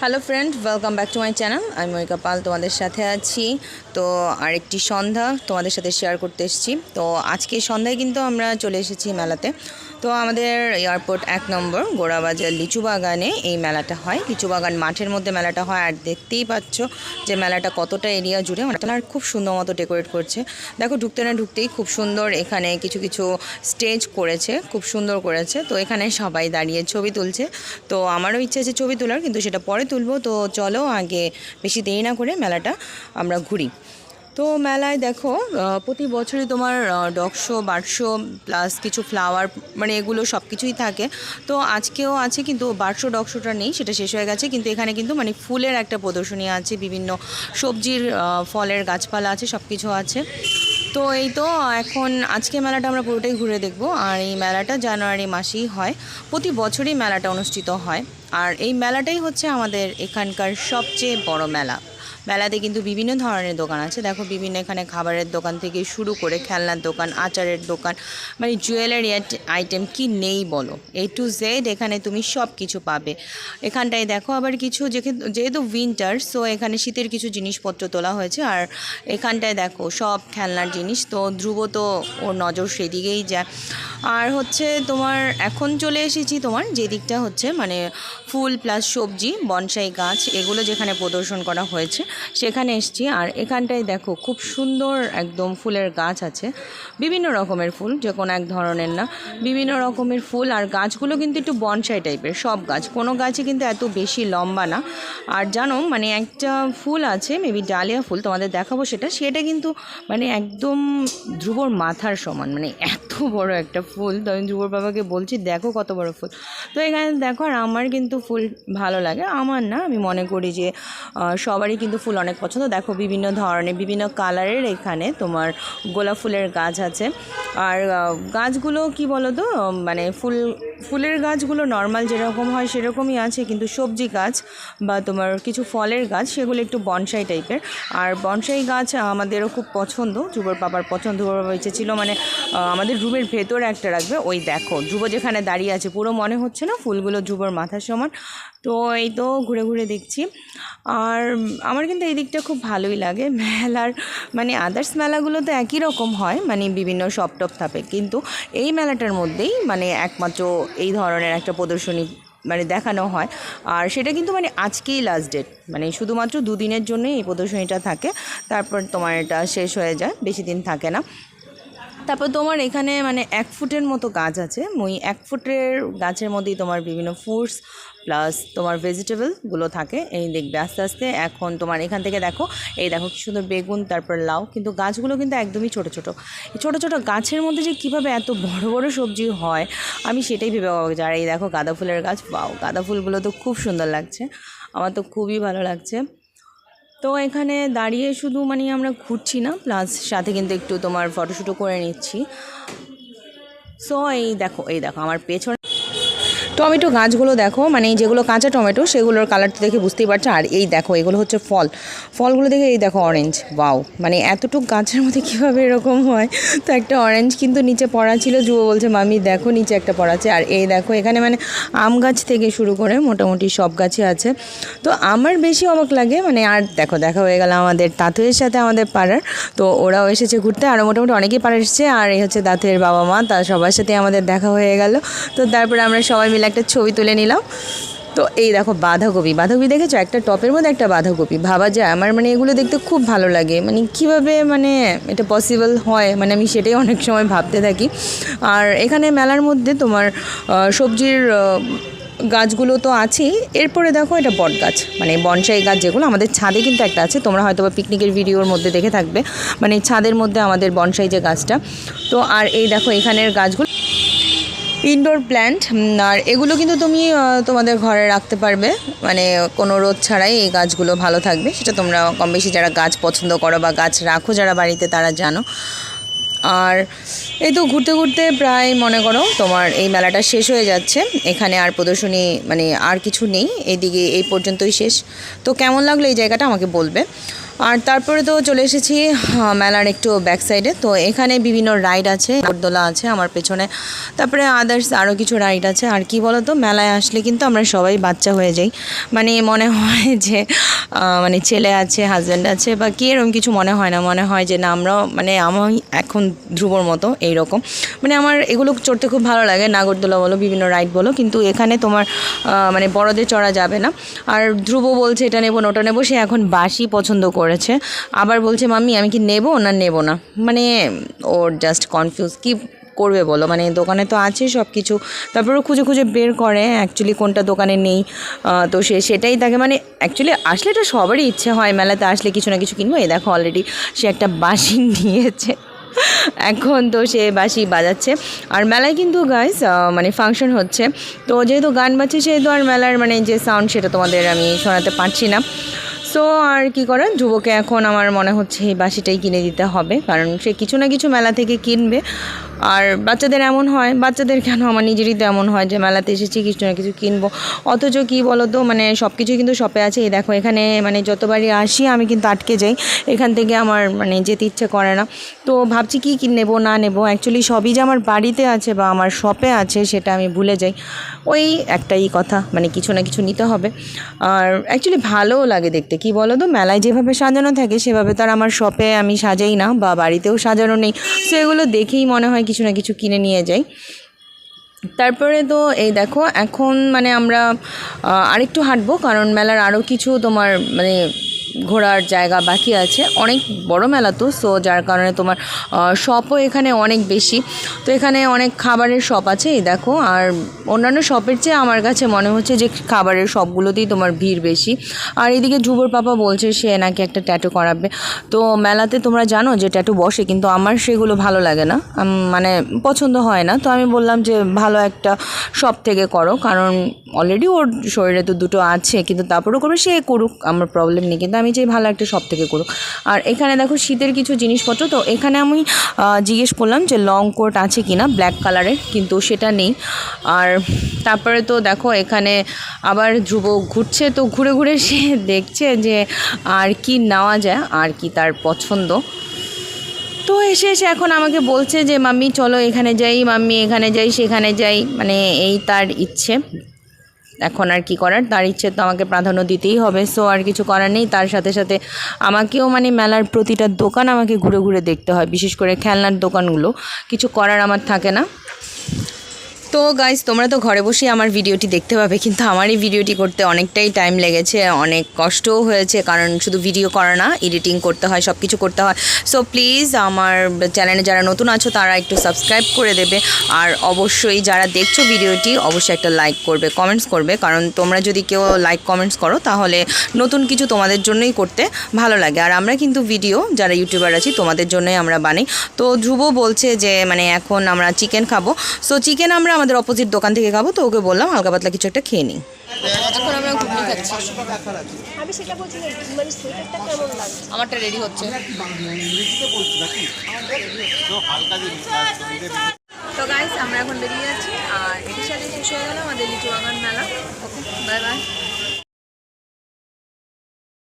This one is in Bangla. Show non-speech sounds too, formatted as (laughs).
Hello friend welcome back to my channel আমি ময়িকা পাল তোমাদের সাথে আছি। তো আরেকটি সন্ধ্যা তোমাদের সাথে শেয়ার করতে এসেছি। তো আজকে সন্ধ্যায় কিন্তু আমরা চলে এসেছি মেলাতে। তো আমাদের এয়ারপোর্ট এক নম্বর, গোড়াবাজার লিচু বাগানে এই মেলাটা হয়। লিচু বাগান মাঠের মধ্যে মেলাটা হয়, আর দেখতেই পাচ্ছ যে মেলাটা কতটা এরিয়া জুড়ে আর খুব সুন্দর মতো ডেকোরেট করছে। দেখো ঢুকতে না ঢুকতেই খুব সুন্দর এখানে কিছু কিছু স্টেজ করেছে, খুব সুন্দর করেছে। তো এখানে সবাই দাঁড়িয়ে ছবি তুলছে। তো আমারও ইচ্ছে আছে ছবি তোলার, কিন্তু সেটা পরে তুলবো। তো চলো আগে বেশি দেরি না করে মেলাটা আমরা ঘুরি। তো মেলায় দেখো প্রতি বছরই তোমার ডকশো বারশো প্লাস কিছু ফ্লাওয়ার মানে এগুলো সব কিছুই থাকে। তো আজকেও আছে, কিন্তু বারশো ডকশোটা নেই, সেটা শেষ হয়ে গেছে। কিন্তু এখানে কিন্তু মানে ফুলের একটা প্রদর্শনী আছে, বিভিন্ন সবজির ফলের গাছপালা আছে সব কিছু আছে। তো এই তো, এখন আজকে মেলাটা আমরা পুরোটাই ঘুরে দেখব। আর এই মেলাটা জানুয়ারি মাসেই হয়। প্রতি বছরই মেলাটা অনুষ্ঠিত হয়। আর এই মেলাটাই হচ্ছে আমাদের এখানকার সবচেয়ে বড় মেলা। মেলাতে কিন্তু বিভিন্ন ধরনের দোকান আছে। দেখো, বিভিন্ন এখানে খাবারের দোকান থেকে শুরু করে খেলনার দোকান, আচারের দোকান মানে জুয়েলারি আইটেম কি নেই বলো? এ টু জেড এখানে তুমি সব কিছু পাবে। এখানটায় দেখো আবার কিছু যেহেতু উইন্টার সো এখানে শীতের কিছু জিনিসপত্র তোলা হয়েছে। আর এখানটায় দেখো, সব খেলনার জিনিস। তো ধ্রুব তো ওর নজর সেদিকেই যায়। আর হচ্ছে তোমার এখন চলে এসেছি তোমার যে দিকটা হচ্ছে মানে ফুল প্লাস সবজি, বনসাই গাছ, এগুলো যেখানে প্রদর্শন করা হয়েছে। সেখানে এসেছি। আর এখানটায় দেখো, খুব সুন্দর একদম ফুলের গাছ আছে। বিভিন্ন রকমের ফুল, যে কোনো এক ধরনের না। বিভিন্ন রকমের ফুল আর গাছগুলো কিন্তু একটু বনসাই টাইপের, সব গাছ। কোনো গাছই কিন্তু এত বেশি লম্বা না। আর জানো মানে একটা ফুল আছে, মেবি ডালিয়া ফুল, তোমাদের দেখাবো সেটা। সেটা কিন্তু মানে একদম ধ্রুবর মাথার সমান মানে এত বড় একটা ফুল। তো আমি ধ্রুবর বাবাকে বলছি, দেখো কত বড় ফুল। তো এখানে দেখো, আর আমার কিন্তু ফুল ভালো লাগে। আমার না, আমি মনে করি যে সবারই কিন্তু ফুল অনেক পছন্দ। দেখো বিভিন্ন ধরনের, বিভিন্ন কালারের এখানে তোমার গোলাপ ফুলের গাছ আছে। আর গাছগুলো কি বলো তো মানে ফুল ফুলের গাছগুলো নর্মাল যেরকম হয় সেরকমই আছে, কিন্তু সবজি গাছ বা তোমার কিছু ফলের গাছ, সেগুলো একটু বনসাই টাইপের আর বনসাই গাছ আমাদেরও খুব পছন্দ ধ্রুবর বাবার পছন্দ ইচ্ছে ছিল মানে আমাদের রুমের ভেতরে একটা রাখবে, ওই দেখো, যুব যেখানে দাঁড়িয়ে আছে, পুরো মনে হচ্ছে না ফুলগুলো ধ্রুবর মাথার সমান। তো এই তো ঘুরে ঘুরে দেখছি। আর আমার কিন্তু এই দিকটা খুব ভালোই লাগে। (laughs) মেলার মানে আদার্স মেলাগুলো তো একই রকম হয় মানে বিভিন্ন শপ টপ থাকে। কিন্তু এই মেলাটার মধ্যেই মানে একমাত্র এই ধরনের একটা প্রদর্শনী মানে দেখানো হয়। আর সেটা কিন্তু মানে আজকেই লাস্ট ডেট মানে শুধুমাত্র দুদিনের জন্যই এই প্রদর্শনীটা থাকে। তারপর তোমার এটা শেষ হয়ে যায়, বেশি দিন থাকে না। তারপর তোমার এখানে মানে এক ফুটের মতো গাছ আছে। ওই এক ফুটের গাছের মধ্যেই তোমার বিভিন্ন ফ্রুটস প্লাস তোমার ভেজিটেবলগুলো থাকে, এই দেখবে আস্তে আস্তে এখন তোমার এখান থেকে দেখো, এই দেখো কি সুন্দর বেগুন, তারপর লাউ, কিন্তু গাছগুলো কিন্তু একদমই ছোট ছোট। ছোট ছোট গাছের মধ্যে যে কীভাবে এত বড় বড় সবজি হয়, আমি সেটাই ভেবে হয়েছি। আর এই দেখো গাঁদা ফুলের গাছ পাও গাঁদা ফুলগুলো তো খুব সুন্দর লাগছে, আমার তো খুবই ভালো লাগছে। তো এখানে দাঁড়িয়ে শুধু মানে আমরা ঘুরছি না প্লাস সাথে কিন্তু একটু তোমার ফটোশ্যুটও করে নিচ্ছি। সো এই দেখো এই দেখো, আমার পেছনে টমেটো গাছগুলো দেখো মানে যেগুলো কাঁচা টমেটো, সেগুলোর কালারটা দেখে বুঝতেই পারছ। আর এই দেখো, এগুলো হচ্ছে ফল। ফলগুলো দেখে এই দেখো অরেঞ্জ বাও মানে এতটুক গাছের মধ্যে কীভাবে এরকম হয়? তো একটা অরেঞ্জ কিন্তু নিচে পড়া ছিল যুব বলছে, মামি, দেখো নিচে একটা পড়া আর এই দেখো, এখানে মানে আম গাছ থেকে শুরু করে মোটামুটি সব গাছই আছে। তো আমার বেশি অবাক লাগে মানে আর দেখো, দেখা হয়ে গেল আমাদের তাঁতুয়ের সাথে আমাদের পাড়ার। তো ওরাও এসেছে ঘুরতে, আরও মোটামুটি অনেকেই পাড়া এসেছে। আর এই হচ্ছে দাঁতের বাবা মা, তার সবার সাথে আমাদের দেখা হয়ে গেল। তো তারপরে আমরা সবাই মিলে একটা ছবি তুলে নিলাম। তো এই দেখো বাঁধাকপি। বাঁধাকপি দেখেছ? একটা টপের মধ্যে একটা বাঁধাকপি। ভাবা যায়। আমার মানে এগুলো দেখতে খুব ভালো লাগে। মানে কীভাবে মানে এটা পসিবল হয়? মানে আমি সেটাই অনেক সময় ভাবতে থাকি। আর এখানে মেলার মধ্যে তোমার সবজির গাছগুলো তো আছেই। এরপরে দেখো এটা বট গাছ। মানে বনসাই গাছ যেগুলো, আমাদের ছাদে কিন্তু একটা আছে। তোমরা হয়তো বা পিকনিকের ভিডিওর মধ্যে দেখে থাকবে। মানে ছাদের মধ্যে আমাদের বনসাই যে গাছটা। তো আর এই দেখো এখানের গাছগুলো ইনডোর প্ল্যান্ট আর এগুলো কিন্তু তুমি তোমাদের ঘরে রাখতে পারবে। মানে কোনো রোদ ছাড়াই এই গাছগুলো ভালো থাকবে। সেটা তোমরা কম বেশি যারা গাছ পছন্দ করো বা গাছ রাখো যারা বাড়িতে, তারা জানো। আর এই তো ঘুরতে ঘুরতে প্রায় মনে করো তোমার এই মেলাটা শেষ হয়ে যাচ্ছে। এখানে আর প্রদর্শনী মানে আর কিছু নেই। এদিকে এই পর্যন্তই শেষ। তো কেমন লাগল এই জায়গাটা আমাকে বলবে। আর তারপরে তো চলে এসেছি মেলার একটু ব্যাক সাইডে তো এখানে বিভিন্ন রাইড আছে নাগরদোলা আছে আমার পেছনে। তারপরে আদার্স আরও কিছু রাইড আছে। আর কি বলো তো মেলায় আসলে কিন্তু আমরা সবাই বাচ্চা হয়ে যাই। মানে মনে হয় যে মানে ছেলে আছে হাজব্যান্ড আছে, বা কি এরকম কিছু মনে হয় না। মনে হয় যে না, আমরাও মানে আমি এখন ধ্রুবর মতো এইরকম। মানে আমার এগুলো চড়তে খুব ভালো লাগে, নাগরদোলা বলো, বিভিন্ন রাইড বলো। কিন্তু এখানে তোমার মানে বড়দের চড়া যাবে না। আর ধ্রুব বলছে, এটা নেব ওটা নেব। সে এখন বাসি পছন্দ করেছে। আবার বলছে, মাম্মি, আমি কি নেব না নেব না? মানে ওর জাস্ট কনফিউজ কি করবে বলো? মানে দোকানে তো আছে সব কিছু তারপরেও খুঁজে খুঁজে বের করে অ্যাকচুয়ালি কোনটা দোকানে নেই। তো সে, সেটাই তাকে মানে অ্যাকচুয়ালি আসলে এটা সবারই ইচ্ছে হয় মেলাতে আসলে কিছু না কিছু কিনবো। এই দেখো অলরেডি সে একটা বাসি (laughs) নিয়েছে। এখন তো সে বাঁশি বাজাচ্ছে। আর মেলায় কিন্তু গাইস মানে ফাংশন হচ্ছে। তো যেহেতু গান বাজছে, সেহেতু আর মেলার মানে যে সাউন্ড সেটা তোমাদের আমি শোনাতে পারছি না। সো আর কি করে যুবকে এখন আমার মনে হচ্ছে এই বাসিটাই কিনে দিতে হবে। কারণ সে কিছু না কিছু মেলা থেকে কিনবে। আর বাচ্চাদের এমন হয়, বাচ্চাদের কেন? আমার নিজেরই তো এমন হয় যে মেলাতে এসেছি, কিছু না কিছু কিনবো। অথচ কী বলো তো মানে সব কিছু কিন্তু শপে আছে। এই দেখো, এখানে মানে যতবারই আসি, আমি কিন্তু আটকে যাই। এখান থেকে আমার মানে যেতে ইচ্ছে করে না। তো ভাবছি কী কী নেব, না নেব? অ্যাকচুয়ালি সবই যে আমার বাড়িতে আছে বা আমার শপে আছে, সেটা আমি ভুলে যাই। ওই একটাই কথা মানে কিছু না কিছু নিতে হবে। আর অ্যাকচুয়ালি ভালোও লাগে দেখতে। কি বলো তো মেলায় যেভাবে সাজানো থাকে, সেভাবে তো আর আমার শপে আমি সাজাই না বা বাড়িতেও সাজানো নেই। সো এগুলো দেখেই মনে হয় কিছু না কিছু কিনে নিয়ে যাই। তারপরে তো এই দেখো, এখন মানে আমরা আরেকটু হাঁটবো, কারণ মেলার আরও কিছু তোমার মানে ঘোরার জায়গা বাকি আছে। অনেক বড় মেলা তো সো যার কারণে তোমার শপও এখানে অনেক বেশি। তো এখানে অনেক খাবারের শপ আছে, এই দেখো। আর অন্যান্য শপের চেয়ে আমার কাছে মনে হচ্ছে যে খাবারের শপগুলোতেই তোমার ভিড় বেশি। আর এদিকে ধ্রুবর পাপা বলছে সে নাকি একটা ট্যাটু করাবে। তো মেলাতে তোমরা জানো যে ট্যাটু বসে, কিন্তু আমার সেগুলো ভালো লাগে না। মানে পছন্দ হয় না। তো আমি বললাম যে ভালো একটা শপ থেকে করো, কারণ অলরেডি ওর শরীরে তো দুটো আছে, কিন্তু তারপরেও করবে, সে করুক, আমার প্রবলেম নেই, কিন্তু আমি চাই ভালো একটা সব থেকে করুক। আর এখানে দেখো শীতের কিছু জিনিসপত্র, তো এখানে আমি জিজ্ঞেস করলাম যে লং কোট আছে কি না ব্ল্যাক কালারের কিন্তু সেটা নেই। আর তারপরে তো দেখো এখানে আবার ধ্রুব ঘুরছে, তো ঘুরে ঘুরে (laughs) সে দেখছে যে আর কি নেওয়া যায়, আর কি তার পছন্দ। তো এসে এসে এখন আমাকে বলছে যে, মাম্মি, চলো এখানে যাই, মাম্মি এখানে যাই, সেখানে যাই। মানে এই তার ইচ্ছে। এখন আর কি করার? তার ইচ্ছে তো আমাকে প্রাধান্য দিতেই হবে। সো আর কিছু করার নেই। তার সাথে সাথে আমাকেও মানে মেলার প্রতিটা দোকান আমাকে ঘুরে ঘুরে দেখতে হয়। বিশেষ করে খেলনার দোকানগুলো। কিছু করার আমার থাকে না। তো গাইজ তোমরা তো ঘরে বসেই আমার ভিডিওটি দেখতে পাবে, কিন্তু আমার এই ভিডিওটি করতে অনেকটাই টাইম লেগেছে, অনেক কষ্টও হয়েছে, কারণ শুধু ভিডিও করা না এডিটিং করতে হয় সব কিছু করতে হয়। সো প্লিজ আমার চ্যানেলে যারা নতুন আছো, তারা একটু সাবস্ক্রাইব করে দেবে, আর অবশ্যই যারা দেখছ ভিডিওটি, অবশ্যই একটা লাইক করবে কমেন্টস করবে, কারণ তোমরা যদি কেউ লাইক কমেন্টস করো, তাহলে নতুন কিছু তোমাদের জন্যই করতে ভালো লাগে। আর আমরা কিন্তু ভিডিও যারা ইউটিউবার আছি, তোমাদের জন্যই আমরা বানাই। তো ধ্রুব বলছে যে মানে এখন আমরা চিকেন খাব। সো চিকেন আমরা আমাদের অপোজিট দোকান থেকে খাব তো ওকে বললাম হালকা পাতলা কিছু একটা খেয়ে নিই। এখন আমরা ঘুগনি খাচ্ছি। আমি সেটা বলছি না মানে সোয়েটারটা কেমন লাগছে? আমারটা রেডি হচ্ছে। তো গাইস আমরা এখন বেরিয়ে যাচ্ছি আর এটির সাথে শেষ হয়ে গেল আমাদের লিচু বাগান মেলা। Okay bye bye